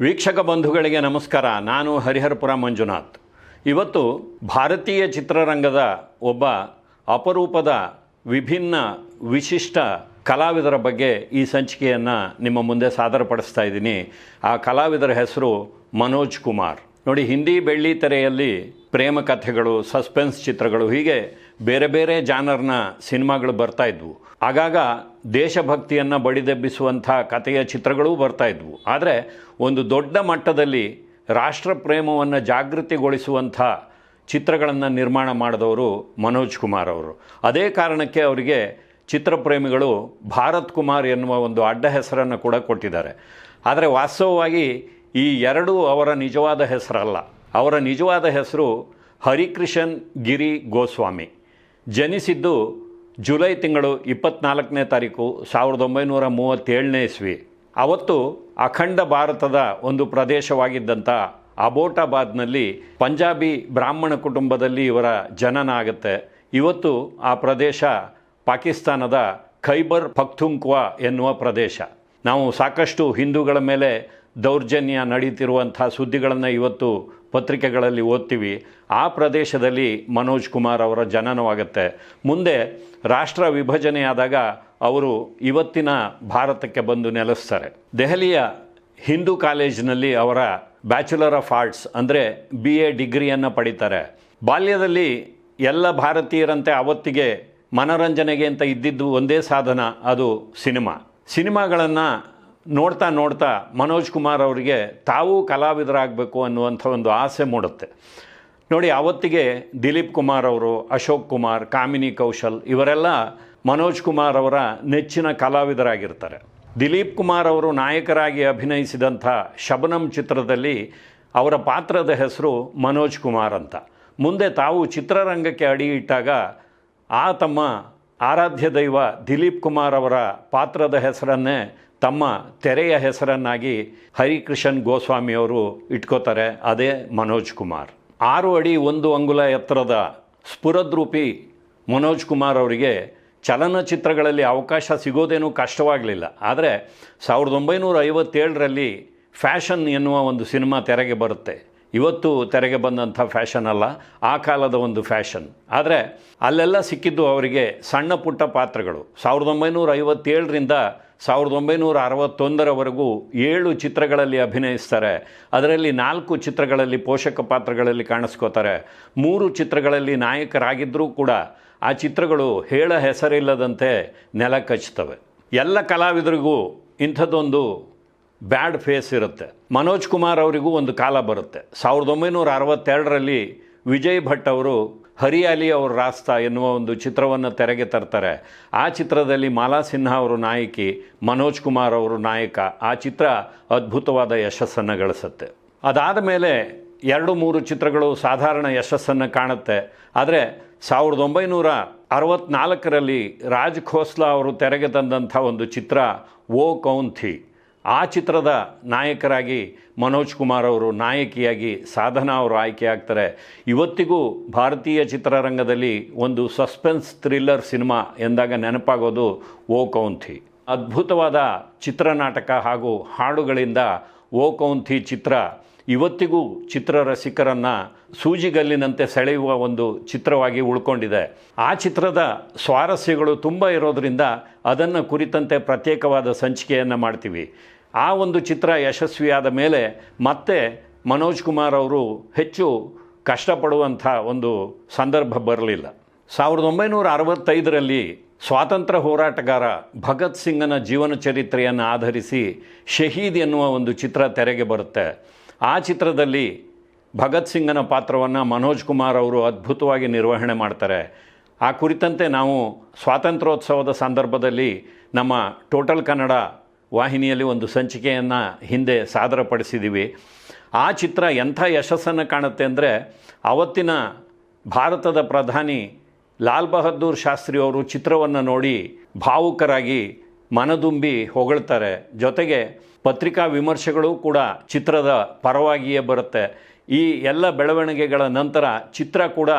ವೀಕ್ಷಕ ಬಂಧುಗಳಿಗೆ ನಮಸ್ಕಾರ. ನಾನು ಹರಿಹರಪುರ ಮಂಜುನಾಥ್. ಇವತ್ತು ಭಾರತೀಯ ಚಿತ್ರರಂಗದ ಒಬ್ಬ ಅಪರೂಪದ ವಿಭಿನ್ನ ವಿಶಿಷ್ಟ ಕಲಾವಿದರ ಬಗ್ಗೆ ಈ ಸಂಚಿಕೆಯನ್ನು ನಿಮ್ಮ ಮುಂದೆ ಸಾದರಪಡಿಸ್ತಾ ಇದ್ದೀನಿ. ಆ ಕಲಾವಿದರ ಹೆಸರು ಮನೋಜ್ ಕುಮಾರ್. ನೋಡಿ, ಹಿಂದಿ ಬೆಳ್ಳಿ ತೆರೆಯಲ್ಲಿ ಪ್ರೇಮ ಕಥೆಗಳು, ಸಸ್ಪೆನ್ಸ್ ಚಿತ್ರಗಳು ಹೀಗೆ ಬೇರೆ ಬೇರೆ ಜಾನರ್ನ ಸಿನಿಮಾಗಳು ಬರ್ತಾ ಇದ್ವು. ಆಗಾಗ ದೇಶಭಕ್ತಿಯನ್ನು ಬಡಿದೆಬ್ಬಿಸುವಂಥ ಕಥೆಯ ಚಿತ್ರಗಳೂ ಬರ್ತಾ ಇದ್ವು. ಆದರೆ ಒಂದು ದೊಡ್ಡ ಮಟ್ಟದಲ್ಲಿ ರಾಷ್ಟ್ರ ಪ್ರೇಮವನ್ನು ಜಾಗೃತಿಗೊಳಿಸುವಂಥ ಚಿತ್ರಗಳನ್ನು ನಿರ್ಮಾಣ ಮಾಡಿದವರು ಮನೋಜ್ ಕುಮಾರ್ ಅವರು. ಅದೇ ಕಾರಣಕ್ಕೆ ಅವರಿಗೆ ಚಿತ್ರಪ್ರೇಮಿಗಳು ಭಾರತ್ ಕುಮಾರ್ ಎನ್ನುವ ಒಂದು ಅಡ್ಡ ಹೆಸರನ್ನು ಕೂಡ ಕೊಟ್ಟಿದ್ದಾರೆ. ಆದರೆ ವಾಸ್ತವವಾಗಿ ಈ ಎರಡೂ ಅವರ ನಿಜವಾದ ಹೆಸರಲ್ಲ. ಅವರ ನಿಜವಾದ ಹೆಸರು ಹರಿಕೃಷನ್ ಗಿರಿ ಗೋಸ್ವಾಮಿ. ಜನಿಸಿದ್ದು ಜುಲೈ ತಿಂಗಳು ಇಪ್ಪತ್ನಾಲ್ಕನೇ ತಾರೀಕು ಸಾವಿರದ ಒಂಬೈನೂರ ಮೂವತ್ತೇಳನೇ ಇಸ್ವಿ. ಅವತ್ತು ಅಖಂಡ ಭಾರತದ ಒಂದು ಪ್ರದೇಶವಾಗಿದ್ದಂಥ ಅಬೋಟಾಬಾದ್ನಲ್ಲಿ ಪಂಜಾಬಿ ಬ್ರಾಹ್ಮಣ ಕುಟುಂಬದಲ್ಲಿ ಇವರ ಜನನ ಆಗುತ್ತೆ ಇವತ್ತು ಆ ಪ್ರದೇಶ ಪಾಕಿಸ್ತಾನದ ಖೈಬರ್ ಪಖ್ತುಂಕ್ವಾ ಎನ್ನುವ ಪ್ರದೇಶ. ನಾವು ಸಾಕಷ್ಟು ಹಿಂದೂಗಳ ಮೇಲೆ ದೌರ್ಜನ್ಯ ನಡೀತಿರುವಂಥ ಸುದ್ದಿಗಳನ್ನು ಇವತ್ತು ಪತ್ರಿಕೆಗಳಲ್ಲಿ ಓದ್ತೀವಿ. ಆ ಪ್ರದೇಶದಲ್ಲಿ ಮನೋಜ್ ಕುಮಾರ್ ಅವರ ಜನನವಾಗುತ್ತೆ. ಮುಂದೆ ರಾಷ್ಟ್ರ ವಿಭಜನೆಯಾದಾಗ ಅವರು ಇವತ್ತಿನ ಭಾರತಕ್ಕೆ ಬಂದು ನೆಲೆಸ್ತಾರೆ. ದೆಹಲಿಯ ಹಿಂದೂ ಕಾಲೇಜಿನಲ್ಲಿ ಅವರ ಬ್ಯಾಚುಲರ್ ಆಫ್ ಆರ್ಟ್ಸ್ ಅಂದರೆ ಬಿ ಎ ಡಿಗ್ರಿಯನ್ನು ಪಡಿತಾರೆ. ಬಾಲ್ಯದಲ್ಲಿ ಎಲ್ಲ ಭಾರತೀಯರಂತೆ ಅವತ್ತಿಗೆ ಮನರಂಜನೆಗೆ ಅಂತ ಇದ್ದಿದ್ದು ಒಂದೇ ಸಾಧನ, ಅದು ಸಿನಿಮಾ. ಸಿನಿಮಾಗಳನ್ನು ನೋಡ್ತಾ ನೋಡ್ತಾ ಮನೋಜ್ ಕುಮಾರ್ ಅವರಿಗೆ ತಾವೂ ಕಲಾವಿದರಾಗಬೇಕು ಅನ್ನುವಂಥ ಒಂದು ಆಸೆ ಮೂಡುತ್ತೆ. ನೋಡಿ ಆವತ್ತಿಗೆ ದಿಲೀಪ್ ಕುಮಾರ್ ಅವರು, ಅಶೋಕ್ ಕುಮಾರ್, ಕಾಮಿನಿ ಕೌಶಲ್ ಇವರೆಲ್ಲ ಮನೋಜ್ ಕುಮಾರ್ ಅವರ ನೆಚ್ಚಿನ ಕಲಾವಿದರಾಗಿರ್ತಾರೆ. ದಿಲೀಪ್ ಕುಮಾರ್ ಅವರು ನಾಯಕರಾಗಿ ಅಭಿನಯಿಸಿದಂಥ ಶಬನಂ ಚಿತ್ರದಲ್ಲಿ ಅವರ ಪಾತ್ರದ ಹೆಸರು ಮನೋಜ್ ಕುಮಾರ್ ಅಂತ. ಮುಂದೆ ತಾವು ಚಿತ್ರರಂಗಕ್ಕೆ ಅಡಿ ಇಟ್ಟಾಗ ಆ ತಮ್ಮ ಆರಾಧ್ಯ ದೈವ ದಿಲೀಪ್ ಕುಮಾರ್ ಅವರ ಪಾತ್ರದ ಹೆಸರನ್ನೇ ತಮ್ಮ ತೆರೆಯ ಹೆಸರನ್ನಾಗಿ ಹರಿಕೃಷ್ಣ ಗೋಸ್ವಾಮಿ ಅವರು ಇಟ್ಕೋತಾರೆ, ಅದೇ ಮನೋಜ್ ಕುಮಾರ್. ಆರು ಅಡಿ ಒಂದು ಅಂಗುಲ ಎತ್ತರದ ಸ್ಫುರದ್ರೂಪಿ ಮನೋಜ್ ಕುಮಾರ್ ಅವರಿಗೆ ಚಲನಚಿತ್ರಗಳಲ್ಲಿ ಅವಕಾಶ ಸಿಗೋದೇನೂ ಕಷ್ಟವಾಗಲಿಲ್ಲ. ಆದರೆ ಸಾವಿರದ ಒಂಬೈನೂರ ಐವತ್ತೇಳರಲ್ಲಿ ಫ್ಯಾಷನ್ ಎನ್ನುವ ಒಂದು ಸಿನಿಮಾ ತೆರೆಗೆ ಬರುತ್ತೆ. ಇವತ್ತು ತೆರೆಗೆ ಬಂದಂಥ ಫ್ಯಾಷನ್ ಅಲ್ಲ, ಆ ಕಾಲದ ಒಂದು ಫ್ಯಾಷನ್. ಆದರೆ ಅಲ್ಲೆಲ್ಲ ಸಿಕ್ಕಿದ್ದು ಅವರಿಗೆ ಸಣ್ಣ ಪುಟ್ಟ ಪಾತ್ರಗಳು. ಸಾವಿರದ ಒಂಬೈನೂರ ಐವತ್ತೇಳರಿಂದ ಸಾವಿರದ ಒಂಬೈನೂರ ಅರವತ್ತೊಂದರವರೆಗೂ ಏಳು ಚಿತ್ರಗಳಲ್ಲಿ ಅಭಿನಯಿಸ್ತಾರೆ. ಅದರಲ್ಲಿ ನಾಲ್ಕು ಚಿತ್ರಗಳಲ್ಲಿ ಪೋಷಕ ಪಾತ್ರಗಳಲ್ಲಿ ಕಾಣಿಸ್ಕೋತಾರೆ. ಮೂರು ಚಿತ್ರಗಳಲ್ಲಿ ನಾಯಕರಾಗಿದ್ದರೂ ಕೂಡ ಆ ಚಿತ್ರಗಳು ಹೇಳ ಹೆಸರಿಲ್ಲದಂತೆ ನೆಲ ಕಚ್ಚುತ್ತವೆ. ಎಲ್ಲ ಕಲಾವಿದರಿಗೂ ಇಂಥದ್ದೊಂದು ಬ್ಯಾಡ್ ಫೇಸ್ ಇರುತ್ತೆ. ಮನೋಜ್ ಕುಮಾರ್ ಅವರಿಗೂ ಒಂದು ಕಾಲ ಬರುತ್ತೆ. ಸಾವಿರದ ಒಂಬೈನೂರ ಅರವತ್ತೆರಡರಲ್ಲಿ ವಿಜಯ್ ಭಟ್ ಅವರು ಹರಿಯಾಲಿ ಅವ್ರ ರಾಸ್ತಾ ಎನ್ನುವ ಒಂದು ಚಿತ್ರವನ್ನು ತೆರೆಗೆ ತರ್ತಾರೆ. ಆ ಚಿತ್ರದಲ್ಲಿ ಮಾಲಾ ಸಿನ್ಹಾ ಅವರು ನಾಯಕಿ, ಮನೋಜ್ ಕುಮಾರ್ ಅವರು ನಾಯಕ. ಆ ಚಿತ್ರ ಅದ್ಭುತವಾದ ಯಶಸ್ಸನ್ನು ಗಳಿಸುತ್ತೆ. ಅದಾದ ಮೇಲೆ ಎರಡು ಮೂರು ಚಿತ್ರಗಳು ಸಾಧಾರಣ ಯಶಸ್ಸನ್ನು ಕಾಣುತ್ತೆ. ಆದರೆ ಸಾವಿರದ ಒಂಬೈನೂರ ಅರವತ್ತ್ನಾಲ್ಕರಲ್ಲಿ ರಾಜ್ ಖೋಸ್ಲಾ ಅವರು ತೆರೆಗೆ ತಂದಂಥ ಒಂದು ಚಿತ್ರ ಓ ಕೌಂಥಿ ಆ ಚಿತ್ರದ ನಾಯಕರಾಗಿ ಮನೋಜ್ ಕುಮಾರ್ ಅವರು ನಾಯಕಿಯಾಗಿ ಸಾಧನಾ ಅವರು ಆಯ್ಕೆ ಆಗ್ತಾರೆ. ಇವತ್ತಿಗೂ ಭಾರತೀಯ ಚಿತ್ರರಂಗದಲ್ಲಿ ಒಂದು ಸಸ್ಪೆನ್ಸ್ ಥ್ರಿಲ್ಲರ್ ಸಿನಿಮಾ ಎಂದಾಗ ನೆನಪಾಗೋದು ಓ ಕೌಂಥಿ. ಅದ್ಭುತವಾದ ಚಿತ್ರನಾಟಕ ಹಾಗೂ ಹಾಡುಗಳಿಂದ ಓ ಕೌಂಥಿ ಚಿತ್ರ ಇವತ್ತಿಗೂ ಚಿತ್ರರಸಿಕರನ್ನು ಸೂಜಿಗಲ್ಲಿನಂತೆ ಸೆಳೆಯುವ ಒಂದು ಚಿತ್ರವಾಗಿ ಉಳ್ಕೊಂಡಿದೆ. ಆ ಚಿತ್ರದ ಸ್ವಾರಸ್ಯಗಳು ತುಂಬ ಇರೋದರಿಂದ ಅದನ್ನು ಕುರಿತಂತೆ ಪ್ರತ್ಯೇಕವಾದ ಸಂಚಿಕೆಯನ್ನು ಮಾಡ್ತೀವಿ. ಆ ಒಂದು ಚಿತ್ರ ಯಶಸ್ವಿಯಾದ ಮೇಲೆ ಮತ್ತೆ ಮನೋಜ್ ಕುಮಾರ್ ಅವರು ಹೆಚ್ಚು ಕಷ್ಟಪಡುವಂಥ ಒಂದು ಸಂದರ್ಭ ಬರಲಿಲ್ಲ. ಸಾವಿರದ ಒಂಬೈನೂರ ಅರವತ್ತೈದರಲ್ಲಿ ಸ್ವಾತಂತ್ರ್ಯ ಹೋರಾಟಗಾರ ಭಗತ್ ಸಿಂಗನ ಜೀವನ ಚರಿತ್ರೆಯನ್ನು ಆಧರಿಸಿ ಶಹೀದ್ ಎನ್ನುವ ಒಂದು ಚಿತ್ರ ತೆರೆಗೆ ಬರುತ್ತೆ. ಆ ಚಿತ್ರದಲ್ಲಿ ಭಗತ್ ಸಿಂಗನ ಪಾತ್ರವನ್ನು ಮನೋಜ್ ಕುಮಾರ್ ಅವರು ಅದ್ಭುತವಾಗಿ ನಿರ್ವಹಣೆ ಮಾಡ್ತಾರೆ. ಆ ಕುರಿತಂತೆ ನಾವು ಸ್ವಾತಂತ್ರ್ಯೋತ್ಸವದ ಸಂದರ್ಭದಲ್ಲಿ ನಮ್ಮ ಟೋಟಲ್ ಕನ್ನಡ ವಾಹಿನಿಯಲ್ಲಿ ಒಂದು ಸಂಚಿಕೆಯನ್ನು ಹಿಂದೆ ಸಾದರಪಡಿಸಿದ್ದೀವಿ ಆ ಚಿತ್ರ ಎಂಥ ಯಶಸ್ಸನ್ನು ಕಾಣುತ್ತೆ ಅಂದರೆ ಅವತ್ತಿನ ಭಾರತದ ಪ್ರಧಾನಿ ಲಾಲ್ ಬಹದ್ದೂರ್ ಶಾಸ್ತ್ರಿ ಅವರು ಚಿತ್ರವನ್ನು ನೋಡಿ ಭಾವುಕರಾಗಿ ಮನದುಂಬಿ ಹೊಗಳ್ತಾರೆ. ಜೊತೆಗೆ ಪತ್ರಿಕಾ ವಿಮರ್ಶೆಗಳು ಕೂಡ ಚಿತ್ರದ ಪರವಾಗಿಯೇ ಬರುತ್ತೆ. ಈ ಎಲ್ಲ ಬೆಳವಣಿಗೆಗಳ ನಂತರ ಚಿತ್ರ ಕೂಡ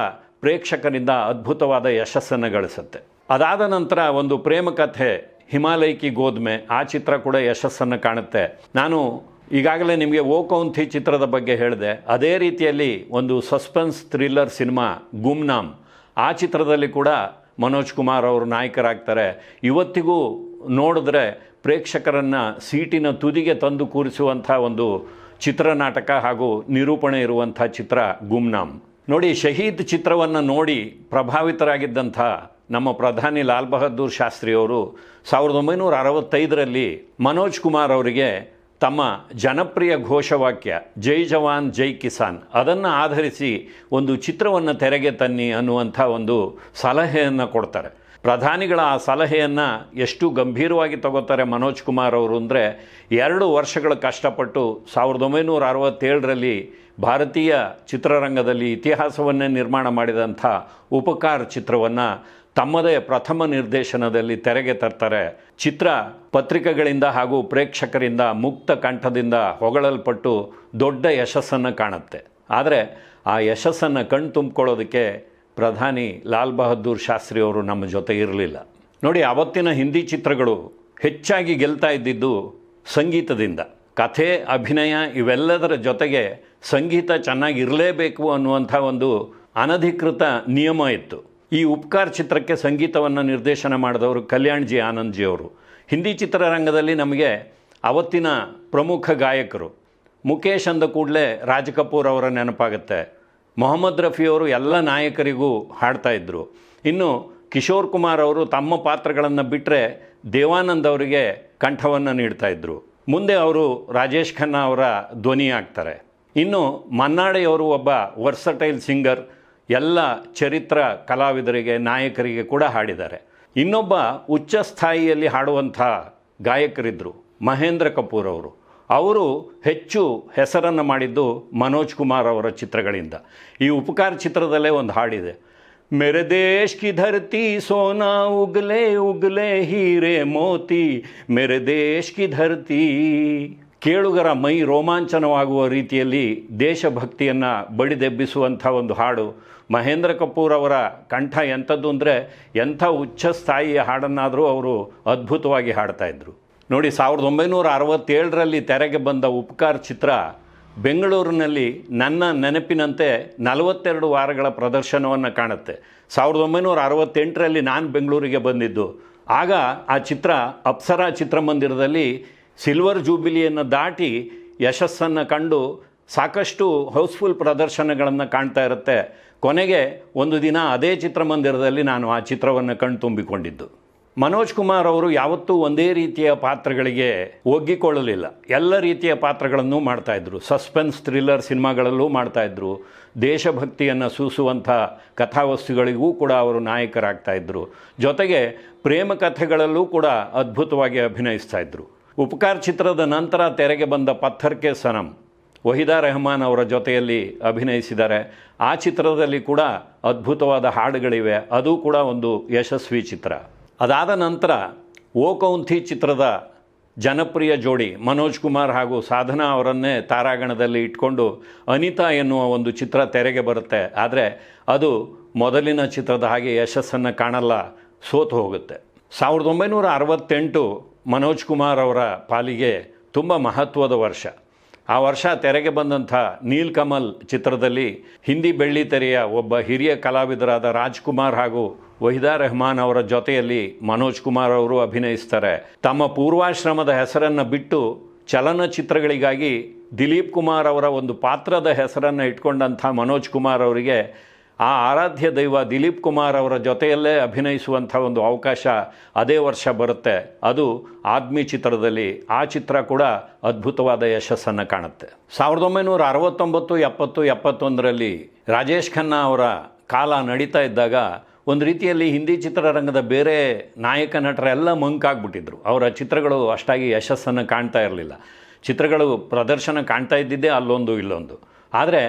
ಪ್ರೇಕ್ಷಕರಿಂದ ಅದ್ಭುತವಾದ ಯಶಸ್ಸನ್ನು ಗಳಿಸುತ್ತೆ. ಅದಾದ ನಂತರ ಒಂದು ಪ್ರೇಮ ಕಥೆ ಹಿಮಾಲಯಕಿ ಗೋದ್ಮೆ ಆ ಚಿತ್ರ ಕೂಡ ಯಶಸ್ಸನ್ನು ಕಾಣುತ್ತೆ. ನಾನು ಈಗಾಗಲೇ ನಿಮಗೆ ಓ ಕೌಂಥಿ ಚಿತ್ರದ ಬಗ್ಗೆ ಹೇಳಿದೆ. ಅದೇ ರೀತಿಯಲ್ಲಿ ಒಂದು ಸಸ್ಪೆನ್ಸ್ ಥ್ರಿಲ್ಲರ್ ಸಿನಿಮಾ, ಗುಮ್ನಾಮ್, ಆ ಚಿತ್ರದಲ್ಲಿ ಕೂಡ ಮನೋಜ್ ಕುಮಾರ್ ಅವರು ನಾಯಕರಾಗ್ತಾರೆ. ಇವತ್ತಿಗೂ ನೋಡಿದ್ರೆ ಪ್ರೇಕ್ಷಕರನ್ನು ಸೀಟಿನ ತುದಿಗೆ ತಂದು ಕೂರಿಸುವಂಥ ಒಂದು ಚಿತ್ರನಾಟಕ ಹಾಗೂ ನಿರೂಪಣೆ ಇರುವಂಥ ಚಿತ್ರ ಗುಮ್ನಾಮ್. ನೋಡಿ, ಶಹೀದ್ ಚಿತ್ರವನ್ನು ನೋಡಿ ಪ್ರಭಾವಿತರಾಗಿದ್ದಂಥ ನಮ್ಮ ಪ್ರಧಾನಿ ಲಾಲ್ ಬಹದ್ದೂರ್ ಶಾಸ್ತ್ರಿಯವರು ಸಾವಿರದ ಒಂಬೈನೂರ ಅರವತ್ತೈದರಲ್ಲಿ ಮನೋಜ್ ಕುಮಾರ್ ಅವರಿಗೆ ತಮ್ಮ ಜನಪ್ರಿಯ ಘೋಷವಾಕ್ಯ, ಜೈ ಜವಾನ್, ಜೈ ಕಿಸಾನ್, ಅದನ್ನು ಆಧರಿಸಿ ಒಂದು ಚಿತ್ರವನ್ನು ತೆರೆಗೆ ತನ್ನಿ ಅನ್ನುವಂಥ ಒಂದು ಸಲಹೆಯನ್ನು ಕೊಡ್ತಾರೆ. ಪ್ರಧಾನಿಗಳ ಆ ಸಲಹೆಯನ್ನು ಎಷ್ಟು ಗಂಭೀರವಾಗಿ ತಗೋತಾರೆ ಮನೋಜ್ ಕುಮಾರ್ ಅವರು ಅಂದರೆ ಎರಡು ವರ್ಷಗಳ ಕಷ್ಟಪಟ್ಟು ಸಾವಿರದ ಒಂಬೈನೂರ ಅರವತ್ತೇಳರಲ್ಲಿ ಭಾರತೀಯ ಚಿತ್ರರಂಗದಲ್ಲಿ ಇತಿಹಾಸವನ್ನೇ ನಿರ್ಮಾಣ ಮಾಡಿದಂಥ ಉಪಕಾರ ಚಿತ್ರವನ್ನು ತಮ್ಮದೇ ಪ್ರಥಮ ನಿರ್ದೇಶನದಲ್ಲಿ ತೆರೆಗೆ ತರ್ತಾರೆ. ಚಿತ್ರ ಪತ್ರಿಕೆಗಳಿಂದ ಹಾಗೂ ಪ್ರೇಕ್ಷಕರಿಂದ ಮುಕ್ತ ಕಂಠದಿಂದ ಹೊಗಳಲ್ಪಟ್ಟು ದೊಡ್ಡ ಯಶಸ್ಸನ್ನು ಕಾಣುತ್ತೆ. ಆದರೆ ಆ ಯಶಸ್ಸನ್ನು ಕಣ್ ತುಂಬಿಕೊಳ್ಳೋದಕ್ಕೆ ಪ್ರಧಾನಿ ಲಾಲ್ ಬಹದ್ದೂರ್ ಶಾಸ್ತ್ರಿ ಅವರು ನಮ್ಮ ಜೊತೆ ಇರಲಿಲ್ಲ. ನೋಡಿ, ಅವತ್ತಿನ ಹಿಂದಿ ಚಿತ್ರಗಳು ಹೆಚ್ಚಾಗಿ ಗೆಲ್ತಾ ಇದ್ದಿದ್ದು ಸಂಗೀತದಿಂದ. ಕಥೆ, ಅಭಿನಯ ಇವೆಲ್ಲದರ ಜೊತೆಗೆ ಸಂಗೀತ ಚೆನ್ನಾಗಿರಲೇಬೇಕು ಅನ್ನುವಂಥ ಒಂದು ಅನಧಿಕೃತ ನಿಯಮ ಇತ್ತು. ಈ ಉಪಕಾರ ಚಿತ್ರಕ್ಕೆ ಸಂಗೀತವನ್ನು ನಿರ್ದೇಶನ ಮಾಡಿದವರು ಕಲ್ಯಾಣ್ಜಿ ಆನಂದ್ಜಿ ಅವರು ಹಿಂದಿ ಚಿತ್ರರಂಗದಲ್ಲಿ ನಮಗೆ ಅವತ್ತಿನ ಪ್ರಮುಖ ಗಾಯಕರು. ಮುಖೇಶ್ ಅಂದ ಕೂಡಲೇ ರಾಜ್ ಕಪೂರ್ ಅವರ ನೆನಪಾಗುತ್ತೆ. ಮೊಹಮ್ಮದ್ ರಫಿಯವರು ಎಲ್ಲ ನಾಯಕರಿಗೂ ಹಾಡ್ತಾ ಇದ್ದರು ಇನ್ನು ಕಿಶೋರ್ ಕುಮಾರ್ ಅವರು ತಮ್ಮ ಪಾತ್ರಗಳನ್ನು ಬಿಟ್ಟರೆ ದೇವಾನಂದ್ ಅವರಿಗೆ ಕಂಠವನ್ನು ನೀಡ್ತಾ ಇದ್ದರು ಮುಂದೆ ಅವರು ರಾಜೇಶ್ ಖನ್ನಾ ಅವರ ಧ್ವನಿ ಆಗ್ತಾರೆ ಇನ್ನು ಮನ್ನಾಡೆಯವರು ಒಬ್ಬ ವರ್ಸಟೈಲ್ ಸಿಂಗರ್ ಎಲ್ಲ ಚರಿತ್ರ ಕಲಾವಿದರಿಗೆ, ನಾಯಕರಿಗೆ ಕೂಡ ಹಾಡಿದ್ದಾರೆ. ಇನ್ನೊಬ್ಬ ಉಚ್ಚ ಸ್ಥಾಯಿಯಲ್ಲಿ ಹಾಡುವಂಥ ಗಾಯಕರಿದ್ದರು ಮಹೇಂದ್ರ ಕಪೂರ್ ಅವರು. ಅವರು ಹೆಚ್ಚು ಹೆಸರನ್ನು ಮಾಡಿದ್ದು ಮನೋಜ್ ಕುಮಾರ್ ಅವರ ಚಿತ್ರಗಳಿಂದ. ಈ ಉಪಕಾರ ಚಿತ್ರದಲ್ಲೇ ಒಂದು ಹಾಡಿದೆ. ಮೇರೆ ದೇಶ್ ಕಿ ಧರ್ತಿ ಸೋನಾ ಉಗಲೆ ಉಗಲೆ ಹೀರೆ ಮೋತಿ, ಮೇರೆ ದೇಶ್ ಕಿ ಧರತಿ. ಕೇಳುಗರ ಮೈ ರೋಮಾಂಚನವಾಗುವ ರೀತಿಯಲ್ಲಿ ದೇಶಭಕ್ತಿಯನ್ನು ಬಡಿದೆಬ್ಬಿಸುವಂಥ ಒಂದು ಹಾಡು ಮಹೇಂದ್ರ ಕಪೂರ್ ಅವರ ಕಂಠ ಎಂಥದ್ದು ಅಂದರೆ ಎಂಥ ಉಚ್ಚ ಸ್ಥಾಯಿಯ ಹಾಡನ್ನಾದರೂ ಅವರು ಅದ್ಭುತವಾಗಿ ಹಾಡ್ತಾಯಿದ್ರು ನೋಡಿ, ಸಾವಿರದ ಒಂಬೈನೂರ ಅರವತ್ತೇಳರಲ್ಲಿ ತೆರೆಗೆ ಬಂದ ಉಪಕಾರ ಚಿತ್ರ ಬೆಂಗಳೂರಿನಲ್ಲಿ ನನ್ನ ನೆನಪಿನಂತೆ ನಲವತ್ತೆರಡು ವಾರಗಳ ಪ್ರದರ್ಶನವನ್ನು ಕಾಣುತ್ತೆ. ಸಾವಿರದ ಒಂಬೈನೂರ ಅರವತ್ತೆಂಟರಲ್ಲಿ ನಾನು ಬೆಂಗಳೂರಿಗೆ ಬಂದಿದ್ದು. ಆಗ ಆ ಚಿತ್ರ ಅಪ್ಸರಾ ಚಿತ್ರಮಂದಿರದಲ್ಲಿ ಸಿಲ್ವರ್ ಜೂಬಿಲಿಯನ್ನು ದಾಟಿ ಯಶಸ್ಸನ್ನು ಕಂಡು ಸಾಕಷ್ಟು ಹೌಸ್ಫುಲ್ ಪ್ರದರ್ಶನಗಳನ್ನು ಕಾಣ್ತಾ ಇರುತ್ತೆ. ಕೊನೆಗೆ ಒಂದು ದಿನ ಅದೇ ಚಿತ್ರಮಂದಿರದಲ್ಲಿ ನಾನು ಆ ಚಿತ್ರವನ್ನು ಕಣ್ತುಂಬಿಕೊಂಡಿದ್ದು. ಮನೋಜ್ ಕುಮಾರ್ ಅವರು ಯಾವತ್ತೂ ಒಂದೇ ರೀತಿಯ ಪಾತ್ರಗಳಿಗೆ ಒಗ್ಗಿಕೊಳ್ಳಲಿಲ್ಲ. ಎಲ್ಲ ರೀತಿಯ ಪಾತ್ರಗಳನ್ನು ಮಾಡ್ತಾಯಿದ್ರು ಸಸ್ಪೆನ್ಸ್, ಥ್ರಿಲ್ಲರ್ ಸಿನಿಮಾಗಳಲ್ಲೂ ಮಾಡ್ತಾಯಿದ್ರು ದೇಶಭಕ್ತಿಯನ್ನು ಸೂಸುವಂಥ ಕಥಾವಸ್ತುಗಳಿಗೂ ಕೂಡ ಅವರು ನಾಯಕರಾಗ್ತಾಯಿದ್ರು ಜೊತೆಗೆ ಪ್ರೇಮ ಕಥೆಗಳಲ್ಲೂ ಕೂಡ ಅದ್ಭುತವಾಗಿ ಅಭಿನಯಿಸ್ತಾ ಇದ್ದರು ಉಪಕಾರ ಚಿತ್ರದ ನಂತರ ತೆರೆಗೆ ಬಂದ ಪತ್ಥರ್ ಕೆ ಸನಂ. ವಹಿದಾ ರೆಹಮಾನ್ ಅವರ ಜೊತೆಯಲ್ಲಿ ಅಭಿನಯಿಸಿದ್ದಾರೆ ಆ ಚಿತ್ರದಲ್ಲಿ ಕೂಡ ಅದ್ಭುತವಾದ ಹಾಡುಗಳಿವೆ. ಅದು ಕೂಡ ಒಂದು ಯಶಸ್ವಿ ಚಿತ್ರ. ಅದಾದ ನಂತರ, ಓ ಕೌಂಥಿ ಚಿತ್ರದ ಜನಪ್ರಿಯ ಜೋಡಿ ಮನೋಜ್ ಕುಮಾರ್ ಹಾಗೂ ಸಾಧನಾ ಅವರನ್ನೇ ತಾರಾಗಣದಲ್ಲಿ ಇಟ್ಕೊಂಡು ಅನಿತಾ ಎನ್ನುವ ಒಂದು ಚಿತ್ರ ತೆರೆಗೆ ಬರುತ್ತೆ. ಆದರೆ ಅದು ಮೊದಲಿನ ಚಿತ್ರದ ಹಾಗೆ ಯಶಸ್ಸನ್ನು ಕಾಣಲ್ಲ, ಸೋತು ಹೋಗುತ್ತೆ. ಸಾವಿರದ ಒಂಬೈನೂರ ಅರವತ್ತೆಂಟು ಮನೋಜ್ ಕುಮಾರ್ ಅವರ ಪಾಲಿಗೆ ತುಂಬ ಮಹತ್ವದ ವರ್ಷ. ಆ ವರ್ಷ ತೆರೆಗೆ ಬಂದಂಥ ನೀಲ್ ಕಮಲ್ ಚಿತ್ರದಲ್ಲಿ ಹಿಂದಿ ಬೆಳ್ಳಿ ತೆರೆಯ ಒಬ್ಬ ಹಿರಿಯ ಕಲಾವಿದರಾದ ರಾಜ್ಕುಮಾರ್ ಹಾಗೂ ವಹಿದಾ ರೆಹಮಾನ್ ಅವರ ಜೊತೆಯಲ್ಲಿ ಮನೋಜ್ ಕುಮಾರ್ ಅವರು ಅಭಿನಯಿಸ್ತಾರೆ. ತಮ್ಮ ಪೂರ್ವಾಶ್ರಮದ ಹೆಸರನ್ನು ಬಿಟ್ಟು ಚಲನಚಿತ್ರಗಳಿಗಾಗಿ ದಿಲೀಪ್ ಕುಮಾರ್ ಅವರ ಒಂದು ಪಾತ್ರದ ಹೆಸರನ್ನು ಇಟ್ಕೊಂಡಂಥ ಮನೋಜ್ ಕುಮಾರ್ ಅವರಿಗೆ ಆ ಆರಾಧ್ಯ ದೈವ ದಿಲೀಪ್ ಕುಮಾರ್ ಅವರ ಜೊತೆಯಲ್ಲೇ ಅಭಿನಯಿಸುವಂಥ ಒಂದು ಅವಕಾಶ ಅದೇ ವರ್ಷ ಬರುತ್ತೆ. ಅದು ಆದ್ಮಿ ಚಿತ್ರದಲ್ಲಿ ಆ ಚಿತ್ರ ಕೂಡ ಅದ್ಭುತವಾದ ಯಶಸ್ಸನ್ನು ಕಾಣುತ್ತೆ. ಸಾವಿರದ ಒಂಬೈನೂರ ಅರವತ್ತೊಂಬತ್ತು, ಎಪ್ಪತ್ತು, ಎಪ್ಪತ್ತೊಂದರಲ್ಲಿ ರಾಜೇಶ್ ಖನ್ನಾ ಅವರ ಕಾಲ ನಡೀತಾ ಇದ್ದಾಗ ಒಂದು ರೀತಿಯಲ್ಲಿ ಹಿಂದಿ ಚಿತ್ರರಂಗದ ಬೇರೆ ನಾಯಕ ನಟರೆಲ್ಲ ಮಂಕಾಗ್ಬಿಟ್ಟಿದ್ರು. ಅವರ ಚಿತ್ರಗಳು ಅಷ್ಟಾಗಿ ಯಶಸ್ಸನ್ನು ಕಾಣ್ತಾ ಇರಲಿಲ್ಲ. ಚಿತ್ರಗಳು ಪ್ರದರ್ಶನ ಕಾಣ್ತಾ ಇದ್ದಿದ್ದೇ ಅಲ್ಲೊಂದು ಇಲ್ಲೊಂದು. ಆದರೆ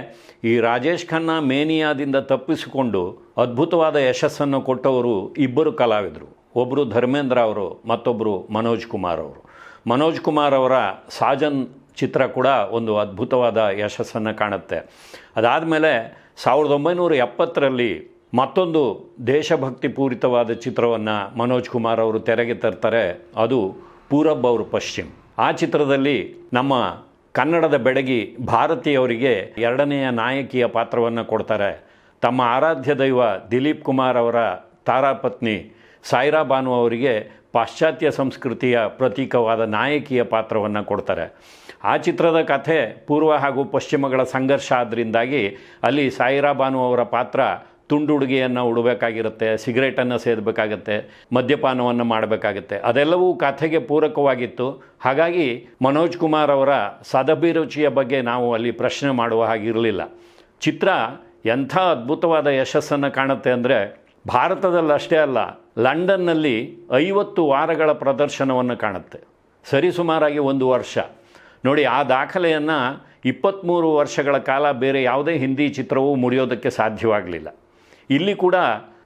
ಈ ರಾಜೇಶ್ ಖನ್ನಾ ಮೇನಿಯಾದಿಂದ ತಪ್ಪಿಸಿಕೊಂಡು ಅದ್ಭುತವಾದ ಯಶಸ್ಸನ್ನು ಕೊಟ್ಟವರು ಇಬ್ಬರು ಕಲಾವಿದರು. ಒಬ್ಬರು ಧರ್ಮೇಂದ್ರ ಅವರು ಮತ್ತೊಬ್ಬರು ಮನೋಜ್ ಕುಮಾರ್ ಅವರು. ಮನೋಜ್ ಕುಮಾರ್ ಅವರ ಸಾಜನ್ ಚಿತ್ರ ಕೂಡ ಒಂದು ಅದ್ಭುತವಾದ ಯಶಸ್ಸನ್ನು ಕಾಣುತ್ತೆ. ಅದಾದಮೇಲೆ ಸಾವಿರದ ಒಂಬೈನೂರ ಎಪ್ಪತ್ತರಲ್ಲಿ ಮತ್ತೊಂದು ದೇಶಭಕ್ತಿ ಪೂರಿತವಾದ ಚಿತ್ರವನ್ನು ಮನೋಜ್ ಕುಮಾರ್ ಅವರು ತೆರೆಗೆ ತರ್ತಾರೆ. ಅದು ಪೂರಬ್ ಅವರು ಪಶ್ಚಿಮ್. ಆ ಚಿತ್ರದಲ್ಲಿ ನಮ್ಮ ಕನ್ನಡದ ಬೆಡಗಿ ಭಾರತಿಯವರಿಗೆ ಎರಡನೆಯ ನಾಯಕಿಯ ಪಾತ್ರವನ್ನು ಕೊಡ್ತಾರೆ. ತಮ್ಮ ಆರಾಧ್ಯ ದೈವ ದಿಲೀಪ್ ಕುಮಾರ್ ಅವರ ತಾರಾಪತ್ನಿ ಸಾಯಿರಾ ಬಾನು ಅವರಿಗೆ ಪಾಶ್ಚಾತ್ಯ ಸಂಸ್ಕೃತಿಯ ಪ್ರತೀಕವಾದ ನಾಯಕಿಯ ಪಾತ್ರವನ್ನು ಕೊಡ್ತಾರೆ. ಆ ಚಿತ್ರದ ಕಥೆ ಪೂರ್ವ ಹಾಗೂ ಪಶ್ಚಿಮಗಳ ಸಂಘರ್ಷ ಆದ್ದರಿಂದಾಗಿ ಅಲ್ಲಿ ಸಾಯಿರಾ ಬಾನು ಅವರ ಪಾತ್ರ ತುಂಡುಡುಗೆಯನ್ನು ಉಡಬೇಕಾಗಿರುತ್ತೆ, ಸಿಗರೇಟನ್ನು ಸೇದಬೇಕಾಗತ್ತೆ, ಮದ್ಯಪಾನವನ್ನು ಮಾಡಬೇಕಾಗತ್ತೆ. ಅದೆಲ್ಲವೂ ಕಥೆಗೆ ಪೂರಕವಾಗಿತ್ತು. ಹಾಗಾಗಿ ಮನೋಜ್ ಕುಮಾರ್ ಅವರ ಸದಭಿರುಚಿಯ ಬಗ್ಗೆ ನಾವು ಅಲ್ಲಿ ಪ್ರಶ್ನೆ ಮಾಡುವ ಹಾಗಿರಲಿಲ್ಲ. ಚಿತ್ರ ಎಂಥ ಅದ್ಭುತವಾದ ಯಶಸ್ಸನ್ನು ಕಾಣುತ್ತೆ ಅಂದರೆ ಭಾರತದಲ್ಲಷ್ಟೇ ಅಲ್ಲ, ಲಂಡನ್ನಲ್ಲಿ ಐವತ್ತು ವಾರಗಳ ಪ್ರದರ್ಶನವನ್ನು ಕಾಣುತ್ತೆ. ಸರಿಸುಮಾರಾಗಿ ಒಂದು ವರ್ಷ. ನೋಡಿ, ಆ ದಾಖಲೆಯನ್ನು ಇಪ್ಪತ್ತ್ಮೂರು ವರ್ಷಗಳ ಕಾಲ ಬೇರೆ ಯಾವುದೇ ಹಿಂದಿ ಚಿತ್ರವೂ ಮುರಿಯೋದಕ್ಕೆ ಸಾಧ್ಯವಾಗಲಿಲ್ಲ. ಇಲ್ಲಿ ಕೂಡ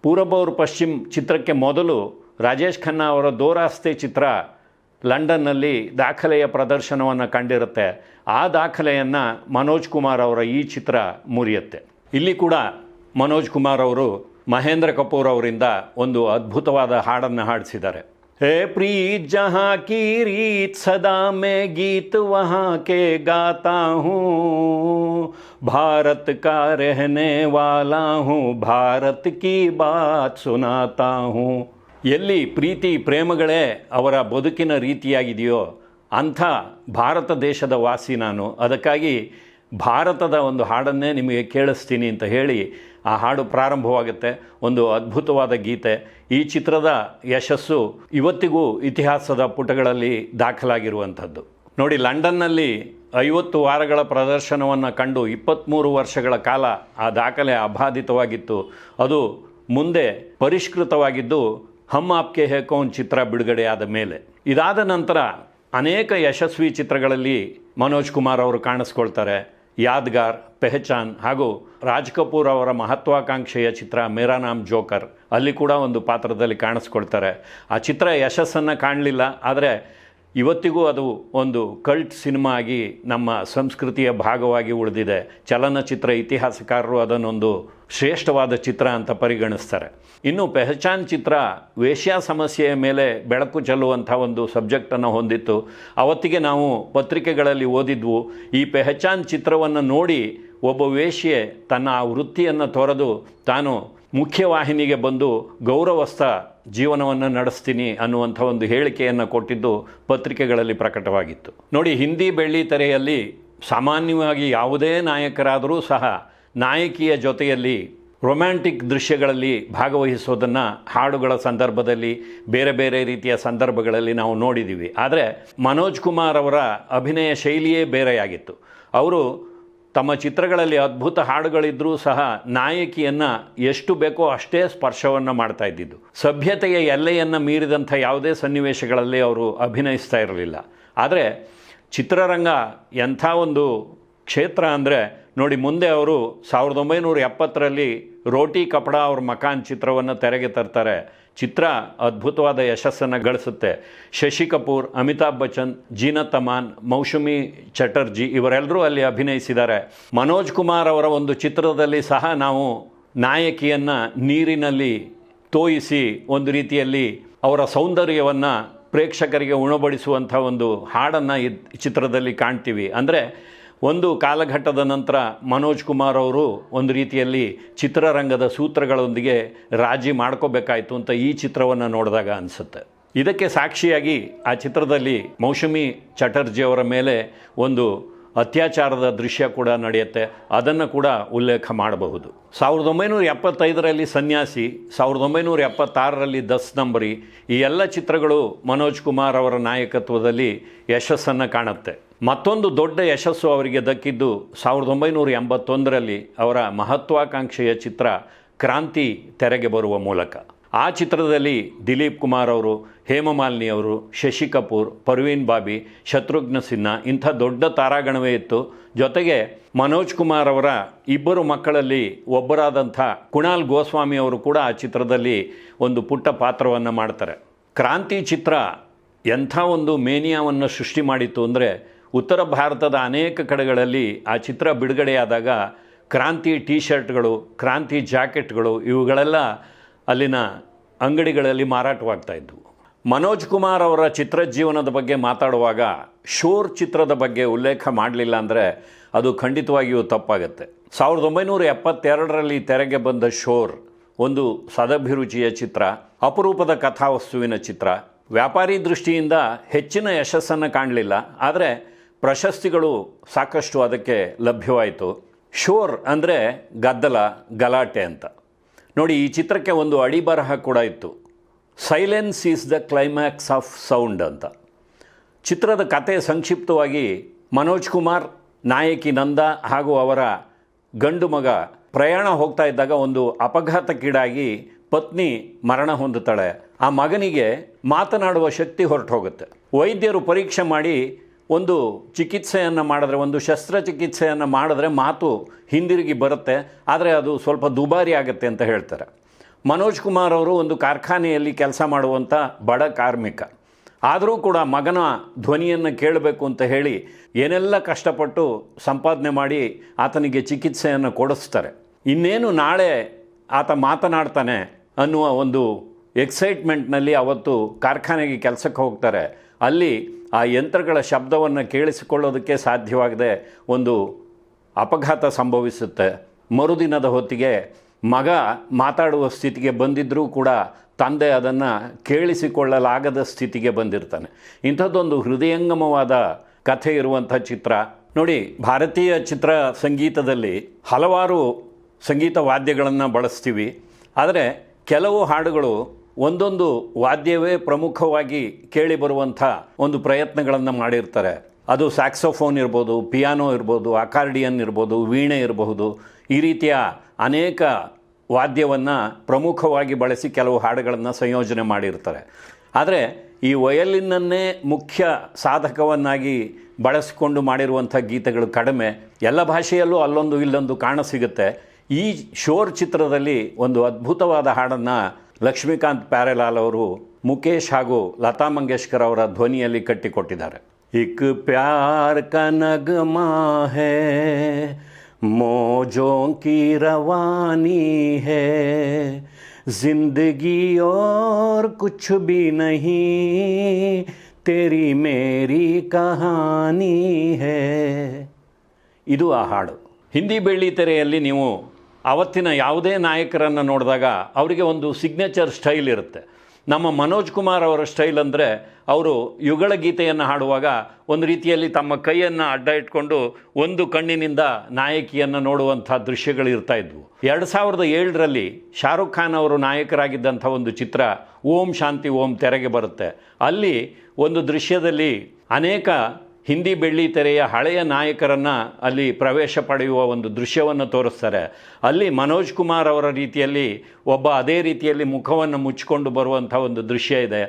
ಪೂರಬ್ ಅವರು ಪಶ್ಚಿಮ್ ಚಿತ್ರಕ್ಕೆ ಮೊದಲು ರಾಜೇಶ್ ಖನ್ನಾ ಅವರ ದೋರಾಸ್ತೆ ಚಿತ್ರ ಲಂಡನ್ನಲ್ಲಿ ದಾಖಲೆಯ ಪ್ರದರ್ಶನವನ್ನು ಕಂಡಿರುತ್ತೆ. ಆ ದಾಖಲೆಯನ್ನು ಮನೋಜ್ ಕುಮಾರ್ ಅವರ ಈ ಚಿತ್ರ ಮುರಿಯುತ್ತೆ. ಇಲ್ಲಿ ಕೂಡ ಮನೋಜ್ ಕುಮಾರ್ ಅವರು ಮಹೇಂದ್ರ ಕಪೂರ್ ಅವರಿಂದ ಒಂದು ಅದ್ಭುತವಾದ ಹಾಡನ್ನು ಹಾಡಿಸಿದ್ದಾರೆ. ಹೇ ಪ್ರೀತ್ ಜಹಾ ಕಿ ರೀತ್ ಸದಾ ಮೇ ಗೀತ್ ವಹಾ ಕೆ ಗಾತಾ ಹೂँ भारत का रहने वाला हूँ भारत की बात सुनाता हूँ ಎಲ್ಲಿ ಪ್ರೀತಿ ಪ್ರೇಮಗಳೇ ಅವರ ಬದುಕಿನ ರೀತಿಯಾಗಿದೆಯೋ ಅಂಥ ಭಾರತ ದೇಶದ ವಾಸಿ ನಾನು ಅದಕ್ಕಾಗಿ ಭಾರತದ ಒಂದು ಹಾಡನ್ನೇ ನಿಮಗೆ ಕೇಳಿಸ್ತೀನಿ ಅಂತ ಹೇಳಿ ಆ ಹಾಡು ಪ್ರಾರಂಭವಾಗುತ್ತೆ. ಒಂದು ಅದ್ಭುತವಾದ ಗೀತೆ. ಈ ಚಿತ್ರದ ಯಶಸ್ಸು ಇವತ್ತಿಗೂ ಇತಿಹಾಸದ ಪುಟಗಳಲ್ಲಿ ದಾಖಲಾಗಿರುವಂಥದ್ದು. ನೋಡಿ, ಲಂಡನ್ನಲ್ಲಿ ಐವತ್ತು ವಾರಗಳ ಪ್ರದರ್ಶನವನ್ನು ಕಂಡು ಇಪ್ಪತ್ತ್ಮೂರು ವರ್ಷಗಳ ಕಾಲ ಆ ದಾಖಲೆ ಅಬಾಧಿತವಾಗಿತ್ತು ಅದು ಮುಂದೆ ಪರಿಷ್ಕೃತವಾಗಿದ್ದು ಹಮ್ ಆಪ್ಕೆ ಹೇ ಕೌನ್ ಚಿತ್ರ ಬಿಡುಗಡೆಯಾದ ಮೇಲೆ. ಇದಾದ ನಂತರ ಅನೇಕ ಯಶಸ್ವಿ ಚಿತ್ರಗಳಲ್ಲಿ ಮನೋಜ್ ಕುಮಾರ್ ಅವರು ಕಾಣಿಸ್ಕೊಳ್ತಾರೆ. ಯಾದ್ಗಾರ್, ಪೆಹಚಾನ್ ಹಾಗೂ ರಾಜ್ ಕಪೂರ್ ಅವರ ಮಹತ್ವಾಕಾಂಕ್ಷೆಯ ಚಿತ್ರ ಮೇರಾ ನಾಮ್ ಜೋಕರ್ ಅಲ್ಲಿ ಕೂಡ ಒಂದು ಪಾತ್ರದಲ್ಲಿ ಕಾಣಿಸ್ಕೊಳ್ತಾರೆ. ಆ ಚಿತ್ರ ಯಶಸ್ಸನ್ನು ಕಾಣಲಿಲ್ಲ, ಆದರೆ ಇವತ್ತಿಗೂ ಅದು ಒಂದು ಕಲ್ಟ್ ಸಿನಿಮಾ ಆಗಿ ನಮ್ಮ ಸಂಸ್ಕೃತಿಯ ಭಾಗವಾಗಿ ಉಳಿದಿದೆ. ಚಲನಚಿತ್ರ ಇತಿಹಾಸಕಾರರು ಅದನ್ನೊಂದು ಶ್ರೇಷ್ಠವಾದ ಚಿತ್ರ ಅಂತ ಪರಿಗಣಿಸ್ತಾರೆ. ಇನ್ನು ಪೆಹಚಾನ್ ಚಿತ್ರ ವೇಶ್ಯಾ ಸಮಸ್ಯೆಯ ಮೇಲೆ ಬೆಳಕು ಚೆಲ್ಲುವಂಥ ಒಂದು ಸಬ್ಜೆಕ್ಟನ್ನು ಹೊಂದಿತ್ತು. ಅವತ್ತಿಗೆ ನಾವು ಪತ್ರಿಕೆಗಳಲ್ಲಿ ಓದಿದ್ವು. ಈ ಪೆಹಚಾನ್ ಚಿತ್ರವನ್ನು ನೋಡಿ ಒಬ್ಬ ವೇಶ್ಯೆ ತನ್ನ ಆ ವೃತ್ತಿಯನ್ನು ತೊರೆದು ತಾನು ಮುಖ್ಯವಾಹಿನಿಗೆ ಬಂದು ಗೌರವಸ್ಥ ಜೀವನವನ್ನು ನಡೆಸ್ತೀನಿ ಅನ್ನುವಂಥ ಒಂದು ಹೇಳಿಕೆಯನ್ನು ಕೊಟ್ಟಿದ್ದು ಪತ್ರಿಕೆಗಳಲ್ಲಿ ಪ್ರಕಟವಾಗಿತ್ತು. ನೋಡಿ, ಹಿಂದಿ ಬೆಳ್ಳಿ ತೆರೆಯಲ್ಲಿ ಸಾಮಾನ್ಯವಾಗಿ ಯಾವುದೇ ನಾಯಕರಾದರೂ ಸಹ ನಾಯಕಿಯ ಜೊತೆಯಲ್ಲಿ ರೊಮ್ಯಾಂಟಿಕ್ ದೃಶ್ಯಗಳಲ್ಲಿ ಭಾಗವಹಿಸೋದನ್ನು ಹಾಡುಗಳ ಸಂದರ್ಭದಲ್ಲಿ ಬೇರೆ ಬೇರೆ ರೀತಿಯ ಸಂದರ್ಭಗಳಲ್ಲಿ ನಾವು ನೋಡಿದ್ದೀವಿ. ಆದರೆ, ಮನೋಜ್ ಕುಮಾರ್ ಅವರ ಅಭಿನಯ ಶೈಲಿಯೇ ಬೇರೆಯಾಗಿತ್ತು. ಅವರು ತಮ್ಮ ಚಿತ್ರಗಳಲ್ಲಿ ಅದ್ಭುತ ಹಾಡುಗಳಿದ್ದರೂ ಸಹ ನಾಯಕಿಯನ್ನು ಎಷ್ಟು ಬೇಕೋ ಅಷ್ಟೇ ಸ್ಪರ್ಶವನ್ನು ಮಾಡ್ತಾ ಇದ್ದಿದ್ದು. ಸಭ್ಯತೆಯ ಎಲ್ಲೆಯನ್ನು ಮೀರಿದಂಥ ಯಾವುದೇ ಸನ್ನಿವೇಶಗಳಲ್ಲಿ ಅವರು ಅಭಿನಯಿಸ್ತಾ ಇರಲಿಲ್ಲ. ಆದರೆ ಚಿತ್ರರಂಗ ಎಂಥ ಒಂದು ಕ್ಷೇತ್ರ ಅಂದರೆ ನೋಡಿ ಮುಂದೆ ಅವರು ಸಾವಿರದ ಒಂಬೈನೂರ ಎಪ್ಪತ್ತರಲ್ಲಿ ರೋಟಿ ಕಪಡ ಅವ್ರ ಮಕಾನ್ ಚಿತ್ರವನ್ನು ತೆರೆಗೆ ತರ್ತಾರೆ. ಚಿತ್ರ ಅದ್ಭುತವಾದ ಯಶಸ್ಸನ್ನು ಗಳಿಸುತ್ತೆ. ಶಶಿ ಕಪೂರ್, ಅಮಿತಾಬ್ ಬಚ್ಚನ್, ಜೀನಾ ತಮಾನ್ ಮೌಸುಮಿ ಚಟರ್ಜಿ ಇವರೆಲ್ಲರೂ ಅಲ್ಲಿ ಅಭಿನಯಿಸಿದ್ದಾರೆ. ಮನೋಜ್ ಕುಮಾರ್ ಅವರ ಒಂದು ಚಿತ್ರದಲ್ಲಿ ಸಹ ನಾವು ನಾಯಕಿಯನ್ನು ನೀರಿನಲ್ಲಿ ತೋಯಿಸಿ ಒಂದು ರೀತಿಯಲ್ಲಿ ಅವರ ಸೌಂದರ್ಯವನ್ನು ಪ್ರೇಕ್ಷಕರಿಗೆ ಉಣಬಡಿಸುವಂಥ ಒಂದು ಹಾಡನ್ನು ಚಿತ್ರದಲ್ಲಿ ಕಾಣ್ತೀವಿ. ಅಂದರೆ ಒಂದು ಕಾಲಘಟ್ಟದ ನಂತರ ಮನೋಜ್ ಕುಮಾರ್ ಅವರು ಒಂದು ರೀತಿಯಲ್ಲಿ ಚಿತ್ರರಂಗದ ಸೂತ್ರಗಳೊಂದಿಗೆ ರಾಜಿ ಮಾಡ್ಕೋಬೇಕಾಯಿತು ಅಂತ ಈ ಚಿತ್ರವನ್ನು ನೋಡಿದಾಗ ಅನಿಸುತ್ತೆ. ಇದಕ್ಕೆ ಸಾಕ್ಷಿಯಾಗಿ ಆ ಚಿತ್ರದಲ್ಲಿ ಮೌಸಮಿ ಚಟರ್ಜಿ ಅವರ ಮೇಲೆ ಒಂದು ಅತ್ಯಾಚಾರದ ದೃಶ್ಯ ಕೂಡ ನಡೆಯುತ್ತೆ. ಅದನ್ನು ಕೂಡ ಉಲ್ಲೇಖ ಮಾಡಬಹುದು. ಸಾವಿರದ ಒಂಬೈನೂರ ಎಪ್ಪತ್ತೈದರಲ್ಲಿ ಸನ್ಯಾಸಿ, ಸಾವಿರದ ಒಂಬೈನೂರ ಎಪ್ಪತ್ತಾರರಲ್ಲಿ ದಸ್ ನಂಬರಿ ಈ ಎಲ್ಲ ಚಿತ್ರಗಳು ಮನೋಜ್ ಕುಮಾರ್ ಅವರ ನಾಯಕತ್ವದಲ್ಲಿ ಯಶಸ್ಸನ್ನು ಕಾಣುತ್ತೆ. ಮತ್ತೊಂದು ದೊಡ್ಡ ಯಶಸ್ಸು ಅವರಿಗೆ ದಕ್ಕಿದ್ದು ಸಾವಿರದ ಒಂಬೈನೂರ ಎಂಬತ್ತೊಂದರಲ್ಲಿ ಅವರ ಮಹತ್ವಾಕಾಂಕ್ಷೆಯ ಚಿತ್ರ ಕ್ರಾಂತಿ ತೆರೆಗೆ ಬರುವ ಮೂಲಕ. ಆ ಚಿತ್ರದಲ್ಲಿ ದಿಲೀಪ್ ಕುಮಾರ್ ಅವರು, ಹೇಮಮಾಲಿನಿ ಅವರು, ಶಶಿ ಕಪೂರ್, ಪರ್ವೀನ್ ಬಾಬಿ, ಶತ್ರುಘ್ನ ಸಿನ್ಹಾ ಇಂಥ ದೊಡ್ಡ ತಾರಾಗಣವೇ ಇತ್ತು. ಜೊತೆಗೆ ಮನೋಜ್ ಕುಮಾರ್ ಅವರ ಇಬ್ಬರು ಮಕ್ಕಳಲ್ಲಿ ಒಬ್ಬರಾದಂಥ ಕುಣಾಲ್ ಗೋಸ್ವಾಮಿ ಅವರು ಕೂಡ ಆ ಚಿತ್ರದಲ್ಲಿ ಒಂದು ಪುಟ್ಟ ಪಾತ್ರವನ್ನು ಮಾಡ್ತಾರೆ. ಕ್ರಾಂತಿ ಚಿತ್ರ ಎಂಥ ಒಂದು ಮೇನಿಯಾವನ್ನು ಸೃಷ್ಟಿ ಮಾಡಿತ್ತು ಅಂದರೆ ಉತ್ತರ ಭಾರತದ ಅನೇಕ ಕಡೆಗಳಲ್ಲಿ ಆ ಚಿತ್ರ ಬಿಡುಗಡೆಯಾದಾಗ ಕ್ರಾಂತಿ ಟೀ ಶರ್ಟ್ಗಳು ಕ್ರಾಂತಿ ಜಾಕೆಟ್ಗಳು ಇವುಗಳೆಲ್ಲ ಅಲ್ಲಿನ ಅಂಗಡಿಗಳಲ್ಲಿ ಮಾರಾಟವಾಗ್ತಾ ಇದ್ವು. ಮನೋಜ್ ಕುಮಾರ್ ಅವರ ಚಿತ್ರಜೀವನದ ಬಗ್ಗೆ ಮಾತಾಡುವಾಗ ಶೋರ್ ಚಿತ್ರದ ಬಗ್ಗೆ ಉಲ್ಲೇಖ ಮಾಡಲಿಲ್ಲ ಅಂದರೆ ಅದು ಖಂಡಿತವಾಗಿಯೂ ತಪ್ಪಾಗುತ್ತೆ. ಸಾವಿರದ ಒಂಬೈನೂರ ಎಪ್ಪತ್ತೆರಡರಲ್ಲಿ ತೆರೆಗೆ ಬಂದ ಶೋರ್ ಒಂದು ಸದಭಿರುಚಿಯ ಚಿತ್ರ, ಅಪರೂಪದ ಕಥಾವಸ್ತುವಿನ ಚಿತ್ರ. ವ್ಯಾಪಾರಿ ದೃಷ್ಟಿಯಿಂದ ಹೆಚ್ಚಿನ ಯಶಸ್ಸನ್ನು ಕಾಣಲಿಲ್ಲ, ಆದರೆ ಪ್ರಶಸ್ತಿಗಳು ಸಾಕಷ್ಟು ಅದಕ್ಕೆ ಲಭ್ಯವಾಯಿತು. ಶೋರ್ ಅಂದರೆ ಗದ್ದಲ, ಗಲಾಟೆ ಅಂತ. ನೋಡಿ, ಈ ಚಿತ್ರಕ್ಕೆ ಒಂದು ಅಡಿಬರಹ ಕೂಡ ಇತ್ತು. Silence is the climax of sound ಅಂತ. ಚಿತ್ರದ ಕತೆ ಸಂಕ್ಷಿಪ್ತವಾಗಿ ಮನೋಜ್ ಕುಮಾರ್, ನಾಯಕಿ ನಂದ ಹಾಗೂ ಅವರ ಗಂಡು ಮಗ ಪ್ರಯಾಣ ಹೋಗ್ತಾ ಇದ್ದಾಗ ಒಂದು ಅಪಘಾತಕ್ಕೀಡಾಗಿ ಪತ್ನಿ ಮರಣ ಹೊಂದುತ್ತಾಳೆ. ಆ ಮಗನಿಗೆ ಮಾತನಾಡುವ ಶಕ್ತಿ ಹೊರಟು ಹೋಗುತ್ತೆ ವೈದ್ಯರು ಪರೀಕ್ಷೆ ಮಾಡಿ ಒಂದು ಚಿಕಿತ್ಸೆಯನ್ನು ಮಾಡಿದ್ರೆ, ಒಂದು ಶಸ್ತ್ರಚಿಕಿತ್ಸೆಯನ್ನು ಮಾಡಿದ್ರೆ ಮಾತು ಹಿಂದಿರುಗಿ ಬರುತ್ತೆ. ಆದರೆ ಅದು ಸ್ವಲ್ಪ ದುಬಾರಿ ಆಗುತ್ತೆ ಅಂತ ಹೇಳ್ತಾರೆ. ಮನೋಜ್ ಕುಮಾರ್ ಅವರು ಒಂದು ಕಾರ್ಖಾನೆಯಲ್ಲಿ ಕೆಲಸ ಮಾಡುವಂಥ ಬಡ ಕಾರ್ಮಿಕ. ಆದರೂ ಕೂಡ ಮಗನ ಧ್ವನಿಯನ್ನು ಕೇಳಬೇಕು ಅಂತ ಹೇಳಿ ಏನೆಲ್ಲ ಕಷ್ಟಪಟ್ಟು ಸಂಪಾದನೆ ಮಾಡಿ ಆತನಿಗೆ ಚಿಕಿತ್ಸೆಯನ್ನು ಕೊಡಿಸ್ತಾರೆ. ಇನ್ನೇನು ನಾಳೆ ಆತ ಮಾತನಾಡ್ತಾನೆ ಅನ್ನುವ ಒಂದು ಎಕ್ಸೈಟ್ಮೆಂಟ್ನಲ್ಲಿ ಅವತ್ತು ಕಾರ್ಖಾನೆಗೆ ಕೆಲಸಕ್ಕೆ ಹೋಗ್ತಾರೆ. ಅಲ್ಲಿ ಆ ಯಂತ್ರಗಳ ಶಬ್ದವನ್ನು ಕೇಳಿಸಿಕೊಳ್ಳೋದಕ್ಕೆ ಸಾಧ್ಯವಾಗದೆ ಒಂದು ಅಪಘಾತ ಸಂಭವಿಸುತ್ತೆ. ಮರುದಿನದ ಹೊತ್ತಿಗೆ ಮಗ ಮಾತಾಡುವ ಸ್ಥಿತಿಗೆ ಬಂದಿದ್ದರೂ ಕೂಡ ತಂದೆ ಅದನ್ನು ಕೇಳಿಸಿಕೊಳ್ಳಲಾಗದ ಸ್ಥಿತಿಗೆ ಬಂದಿರ್ತಾನೆ. ಇಂಥದ್ದೊಂದು ಹೃದಯಂಗಮವಾದ ಕಥೆ ಇರುವಂಥ ಚಿತ್ರ. ನೋಡಿ, ಭಾರತೀಯ ಚಿತ್ರ ಸಂಗೀತದಲ್ಲಿ ಹಲವಾರು ಸಂಗೀತ ವಾದ್ಯಗಳನ್ನು ಬಳಸ್ತೀವಿ. ಆದರೆ ಕೆಲವು ಹಾಡುಗಳು ಒಂದೊಂದು ವಾದ್ಯವೇ ಪ್ರಮುಖವಾಗಿ ಕೇಳಿ ಬರುವಂಥ ಒಂದು ಪ್ರಯತ್ನಗಳನ್ನು ಮಾಡಿರ್ತಾರೆ. ಅದು ಸ್ಯಾಕ್ಸೋಫೋನ್ ಇರ್ಬೋದು, ಪಿಯಾನೋ ಇರ್ಬೋದು, ಅಕಾರ್ಡಿಯನ್ ಇರ್ಬೋದು, ವೀಣೆ ಇರಬಹುದು. ಈ ರೀತಿಯ ಅನೇಕ ವಾದ್ಯವನ್ನು ಪ್ರಮುಖವಾಗಿ ಬಳಸಿ ಕೆಲವು ಹಾಡುಗಳನ್ನು ಸಂಯೋಜನೆ ಮಾಡಿರ್ತಾರೆ. ಆದರೆ ಈ ವಯಲಿನನ್ನೇ ಮುಖ್ಯ ಸಾಧಕವನ್ನಾಗಿ ಬಳಸಿಕೊಂಡು ಮಾಡಿರುವಂಥ ಗೀತೆಗಳು ಕಡಿಮೆ. ಎಲ್ಲ ಭಾಷೆಯಲ್ಲೂ ಅಲ್ಲೊಂದು ಇಲ್ಲೊಂದು ಕಾಣಸಿಗುತ್ತೆ ಈ ಶೋರ್ ಚಿತ್ರದಲ್ಲಿ ಒಂದು ಅದ್ಭುತವಾದ ಹಾಡನ್ನು ಲಕ್ಷ್ಮೀಕಾಂತ್ ಪ್ಯಾರೆಲಾಲ್ ಅವರು ಮುಖೇಶ್ ಹಾಗೂ ಲತಾ ಮಂಗೇಶ್ಕರ್ ಅವರ ಧ್ವನಿಯಲ್ಲಿ ಕಟ್ಟಿಕೊಟ್ಟಿದ್ದಾರೆ. ಇಕ್ ಪ್ಯಾರ್ ಕನಗ ನಗಮಾ ಹೇ ಮೋಜೋಂಕಿ ರವಾನಿ ಹೇ, ಜಿಂದಗಿ ಓರ್ ಕುಛ ಬಿ ನಹಿ, ತೇರಿ ಮೇರಿ ಕಹಾನಿ ಹೇ. ಇದು ಆ ಹಾಡು. ಹಿಂದಿ ಬೆಳ್ಳಿ ತೆರೆಯಲ್ಲಿ ನೀವು ಅವತ್ತಿನ ಯಾವುದೇ ನಾಯಕರನ್ನು ನೋಡಿದಾಗ ಅವರಿಗೆ ಒಂದು ಸಿಗ್ನೇಚರ್ ಸ್ಟೈಲ್ ಇರುತ್ತೆ. ನಮ್ಮ ಮನೋಜ್ ಕುಮಾರ್ ಅವರ ಸ್ಟೈಲ್ ಅಂದರೆ ಅವರು ಯುಗಳ ಗೀತೆಯನ್ನು ಹಾಡುವಾಗ ಒಂದು ರೀತಿಯಲ್ಲಿ ತಮ್ಮ ಕೈಯನ್ನು ಅಡ್ಡ ಇಟ್ಕೊಂಡು ಒಂದು ಕಣ್ಣಿನಿಂದ ನಾಯಕಿಯನ್ನು ನೋಡುವಂಥ ದೃಶ್ಯಗಳು ಇರ್ತಾ ಇದ್ವು. ಎರಡು ಸಾವಿರದ ಏಳರಲ್ಲಿ ಶಾರುಖ್ ಖಾನ್ ಅವರು ನಾಯಕರಾಗಿದ್ದಂಥ ಒಂದು ಚಿತ್ರ ಓಂ ಶಾಂತಿ ಓಂ ತೆರೆಗೆ ಬರುತ್ತೆ. ಅಲ್ಲಿ ಒಂದು ದೃಶ್ಯದಲ್ಲಿ ಅನೇಕ ಹಿಂದಿ ಬೆಳ್ಳಿ ತೆರೆಯ ಹಳೆಯ ನಾಯಕರನ್ನು ಅಲ್ಲಿ ಪ್ರವೇಶ ಪಡೆಯುವ ಒಂದು ದೃಶ್ಯವನ್ನು ತೋರಿಸ್ತಾರೆ. ಅಲ್ಲಿ ಮನೋಜ್ ಕುಮಾರ್ ಅವರ ರೀತಿಯಲ್ಲಿ ಒಬ್ಬ ಅದೇ ರೀತಿಯಲ್ಲಿ ಮುಖವನ್ನು ಮುಚ್ಚಿಕೊಂಡು ಬರುವಂಥ ಒಂದು ದೃಶ್ಯ ಇದೆ.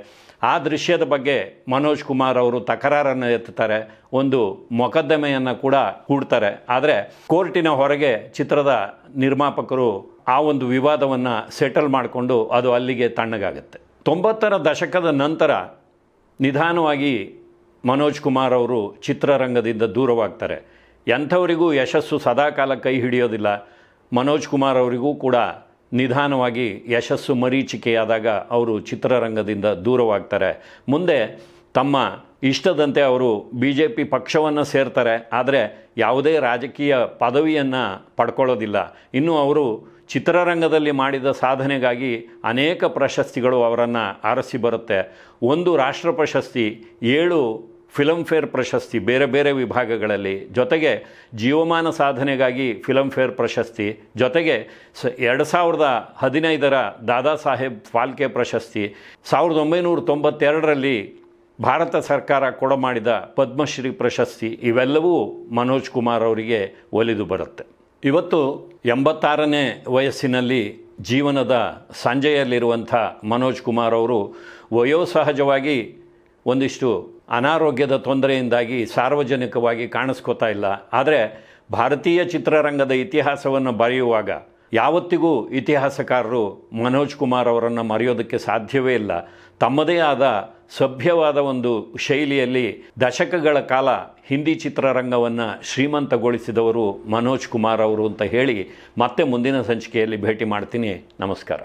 ಆ ದೃಶ್ಯದ ಬಗ್ಗೆ ಮನೋಜ್ ಕುಮಾರ್ ಅವರು ತಕರಾರನ್ನು ಎತ್ತುತ್ತಾರೆ. ಒಂದು ಮೊಕದ್ದಮೆಯನ್ನು ಕೂಡ ಹೂಡ್ತಾರೆ. ಆದರೆ ಕೋರ್ಟಿನ ಹೊರಗೆ ಚಿತ್ರದ ನಿರ್ಮಾಪಕರು ಆ ಒಂದು ವಿವಾದವನ್ನು ಸೆಟಲ್ ಮಾಡಿಕೊಂಡು ಅದು ಅಲ್ಲಿಗೆ ತಣ್ಣಗಾಗುತ್ತೆ. ತೊಂಬತ್ತರ ದಶಕದ ನಂತರ ನಿಧಾನವಾಗಿ ಮನೋಜ್ ಕುಮಾರ್ ಅವರು ಚಿತ್ರರಂಗದಿಂದ ದೂರವಾಗ್ತಾರೆ. ಎಂಥವರಿಗೂ ಯಶಸ್ಸು ಸದಾಕಾಲ ಕೈ ಹಿಡಿಯೋದಿಲ್ಲ. ಮನೋಜ್ ಕುಮಾರ್ ಅವರಿಗೂ ಕೂಡ ನಿಧಾನವಾಗಿ ಯಶಸ್ಸು ಮರೀಚಿಕೆಯಾದಾಗ ಅವರು ಚಿತ್ರರಂಗದಿಂದ ದೂರವಾಗ್ತಾರೆ. ಮುಂದೆ ತಮ್ಮ ಇಷ್ಟದಂತೆ ಅವರು ಬಿ ಜೆ ಪಿ ಪಕ್ಷವನ್ನು ಸೇರ್ತಾರೆ. ಆದರೆ ಯಾವುದೇ ರಾಜಕೀಯ ಪದವಿಯನ್ನು ಪಡ್ಕೊಳ್ಳೋದಿಲ್ಲ. ಇನ್ನು ಅವರು ಚಿತ್ರರಂಗದಲ್ಲಿ ಮಾಡಿದ ಸಾಧನೆಗಾಗಿ ಅನೇಕ ಪ್ರಶಸ್ತಿಗಳು ಅವರನ್ನು ಆರಿಸಿ ಬರುತ್ತೆ. ಒಂದು ರಾಷ್ಟ್ರ ಪ್ರಶಸ್ತಿ, ಏಳು ಫಿಲಮ್ಫೇರ್ ಪ್ರಶಸ್ತಿ ಬೇರೆ ಬೇರೆ ವಿಭಾಗಗಳಲ್ಲಿ, ಜೊತೆಗೆ ಜೀವಮಾನ ಸಾಧನೆಗಾಗಿ ಫಿಲಮ್ಫೇರ್ ಪ್ರಶಸ್ತಿ, ಜೊತೆಗೆ ಸ ಎರಡು ಸಾವಿರದ ಹದಿನೈದರ ದಾದಾ ಸಾಹೇಬ್ ಫಾಲ್ಕೆ ಪ್ರಶಸ್ತಿ, ಸಾವಿರದ ಒಂಬೈನೂರ ತೊಂಬತ್ತೆರಡರಲ್ಲಿ ಭಾರತ ಸರ್ಕಾರ ಕೊಡಮಾಡಿದ ಪದ್ಮಶ್ರೀ ಪ್ರಶಸ್ತಿ, ಇವೆಲ್ಲವೂ ಮನೋಜ್ ಕುಮಾರ್ ಅವರಿಗೆ ಒಲಿದು ಬರುತ್ತೆ. ಇವತ್ತು ಎಂಬತ್ತಾರನೇ ವಯಸ್ಸಿನಲ್ಲಿ ಜೀವನದ ಸಂಜೆಯಲ್ಲಿರುವಂಥ ಮನೋಜ್ ಕುಮಾರ್ ಅವರು ವಯೋಸಹಜವಾಗಿ ಒಂದಿಷ್ಟು ಅನಾರೋಗ್ಯದ ತೊಂದರೆಯಿಂದಾಗಿ ಸಾರ್ವಜನಿಕವಾಗಿ ಕಾಣಿಸ್ಕೋತಾ ಇಲ್ಲ. ಆದರೆ ಭಾರತೀಯ ಚಿತ್ರರಂಗದ ಇತಿಹಾಸವನ್ನು ಬರೆಯುವಾಗ ಯಾವತ್ತಿಗೂ ಇತಿಹಾಸಕಾರರು ಮನೋಜ್ ಕುಮಾರ್ ಅವರನ್ನು ಮರೆಯೋದಕ್ಕೆ ಸಾಧ್ಯವೇ ಇಲ್ಲ. ತಮ್ಮದೇ ಆದ ಸಭ್ಯವಾದ ಒಂದು ಶೈಲಿಯಲ್ಲಿ ದಶಕಗಳ ಕಾಲ ಹಿಂದಿ ಚಿತ್ರರಂಗವನ್ನು ಶ್ರೀಮಂತಗೊಳಿಸಿದವರು ಮನೋಜ್ ಕುಮಾರ್ ಅವರು ಅಂತ ಹೇಳಿ ಮತ್ತೆ ಮುಂದಿನ ಸಂಚಿಕೆಯಲ್ಲಿ ಭೇಟಿ ಮಾಡ್ತೀನಿ. ನಮಸ್ಕಾರ.